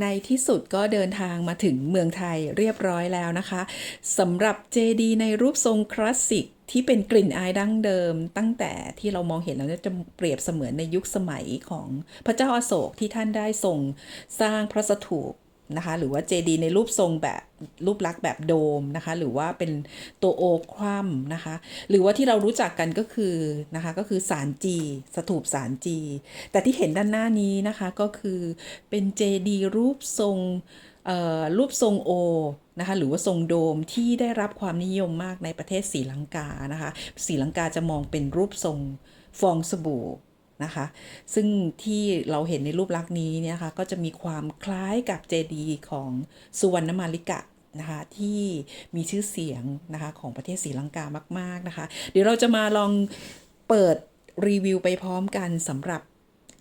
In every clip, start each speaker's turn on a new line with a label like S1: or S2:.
S1: ในที่สุดก็เดินทางมาถึงเมืองไทยเรียบร้อยแล้วนะคะสำหรับเจดีในรูปทรงคลาสสิกที่เป็นกลิ่นอายดั้งเดิม ตั้งแต่ที่เรามองเห็นแล้วเนี่ยจะเปรียบเสมือนในยุคสมัยของพระเจ้าอาโศกที่ท่านได้ทรงสร้างพระสถูป นะคะหรือว่าเจดีในรูปทรงแบบรูปลักษณ์แบบโดมนะคะหรือว่าเป็นตัวโอคว่ำนะคะหรือว่าที่เรารู้จักกันก็คือนะคะก็คือสารจีสถูปสารจี แต่ที่เห็นด้านหน้านี้นะคะก็คือเป็นเจดีรูปทรงเอ่อรูปทรงโอนะคะหรือว่าทรงโดมที่ได้รับความนิยมมากในประเทศศรีลังกานะคะศรีลังกาจะมองเป็นรูปทรงฟองสบู่ นะคะ ซึ่งที่เราเห็นในรูปลักษณ์นี้เนี่ยค่ะก็จะมีความคล้ายกับเจดีย์ของสุวรรณมาริกะนะคะที่มีชื่อเสียงนะคะของประเทศศรีลังกามาก ๆ นะคะ เดี๋ยวเราจะมาลองเปิดรีวิวไปพร้อมกันสำหรับ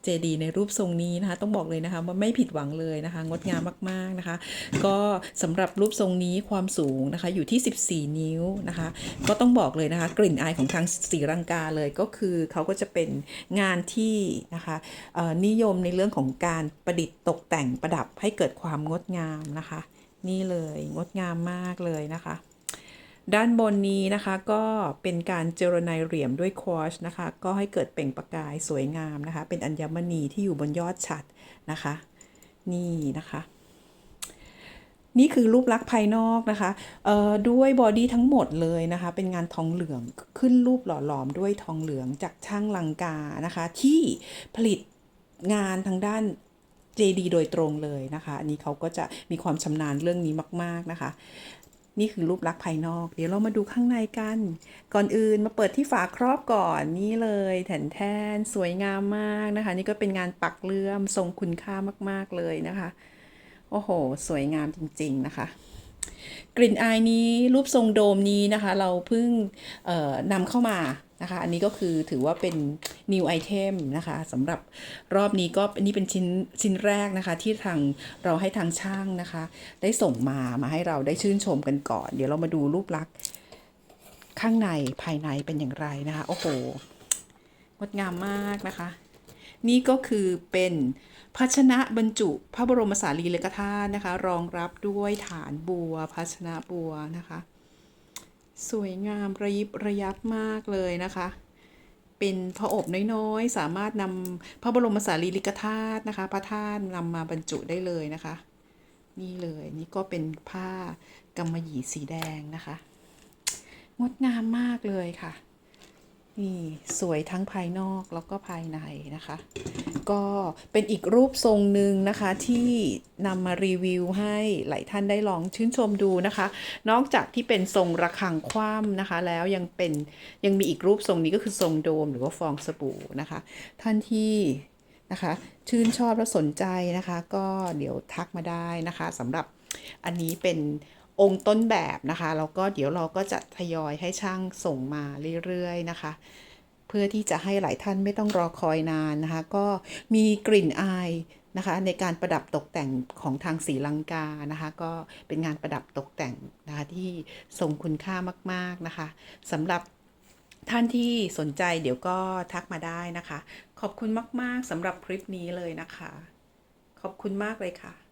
S1: เจดีย์ในรูปทรงนี้นะคะ ต้องบอกเลยนะคะว่าไม่ผิดหวังเลยนะคะ งดงามมากๆนะคะ ก็สำหรับรูปทรงนี้ความสูงนะคะอยู่ที่ 14 นิ้วนะคะ ก็ต้องบอกเลยนะคะ กลิ่นอายของทางศรีลังกาเลยก็คือเขาก็จะเป็นงานที่นะคะนิยมในเรื่องของการประดิษฐ์ตกแต่งประดับให้เกิดความงดงามนะคะ นี่เลยงดงามมากเลยนะคะ ด้านบนนี้นะคะก็เป็นการเจรไนเหลี่ยมด้วยควอชนะคะ ก็ให้เกิดเปล่งประกายสวยงามนะคะ เป็นอัญมณีที่อยู่บนยอดฉัดนะคะ นี่นะคะนี่คือรูปลักษณ์ภายนอกนะคะเอ่อด้วยบอดี้ทั้งหมดเลยนะคะ เป็นงานทองเหลืองขึ้นรูปหล่อหลอมด้วยทองเหลืองจากช่างลังกานะคะ ที่ผลิตงานทางด้าน JD โดยตรงเลยนะคะ อันนี้เขาก็จะมีความชำนาญเรื่องนี้มาก ๆนะคะ นี่คือรูปลักษณ์ภายนอก เดี๋ยวเรามาดูข้างในกัน ก่อนอื่นมาเปิดที่ฝาครอบก่อนนี่เลยแถนแทนสวยงามมากนะคะ นี่ก็เป็นงานปักเลื่อมทรงคุณค่ามาก ๆเลยนะคะ โอ้โห สวยงามจริง ๆ นะคะ กลิ่นอายนี้รูปทรงโดมนี้นะคะ เราเพิ่งนำเข้ามานะคะ อันนี้ก็คือถือว่าเป็น new item นะคะสำหรับรอบนี้ก็อันนี้เป็นชิ้นชิ้นแรกนะคะ ที่ทางเราให้ทางช่างนะคะ ได้ส่งมามาให้เราได้ชื่นชมกันก่อน เดี๋ยวเรามาดูรูปลักษณ์ข้างในภายในเป็นอย่างไรนะคะ โอ้โหงดงามมากนะคะ นี่ก็คือเป็นภาชนะบรรจุพระบรมสารีริกธาตุนะคะ รองรับด้วยฐานบัว ภาชนะบัวนะคะ สวยงามระยิบระยับมากเลยนะคะ เป็นพระอบน้อยๆ สามารถนำพระบรมสารีริกธาตุนะคะ พระธาตุนำมาบรรจุได้เลยนะคะ นี่เลยนี่ก็เป็นผ้ากำมะหยี่สีแดงนะคะ งดงามมากเลยค่ะ นี่สวยทั้งภายนอกแล้วก็ภายในนะคะ ก็เป็นอีกรูปทรงหนึ่งนะคะที่นำมารีวิวให้หลายท่านได้ลองชื่นชมดูนะคะ นอกจากที่เป็นทรงระฆังคว่ำนะคะ แล้วยังเป็นยังมีอีกรูปทรงนี้ก็คือทรงโดมหรือว่าฟองสบู่นะคะ ท่านที่นะคะชื่นชอบและสนใจนะคะ ก็เดี๋ยวทักมาได้นะคะสำหรับอันนี้เป็น องค์ต้นแบบนะคะแล้วก็เดี๋ยวเราก็จะทยอยให้ช่างส่งมาเรื่อยๆนะคะ เพื่อที่จะให้หลายท่านไม่ต้องรอคอยนานนะคะ ก็มีกลิ่นอายนะคะในการประดับตกแต่งของทางศรีลังกานะคะ ก็เป็นงานประดับตกแต่งนะคะที่ทรงคุณค่ามาก ๆนะคะสำหรับท่านที่สนใจเดี๋ยวก็ทักมาได้นะคะ ขอบคุณมาก ๆสำหรับคลิปนี้เลยนะคะ ขอบคุณมากเลยค่ะ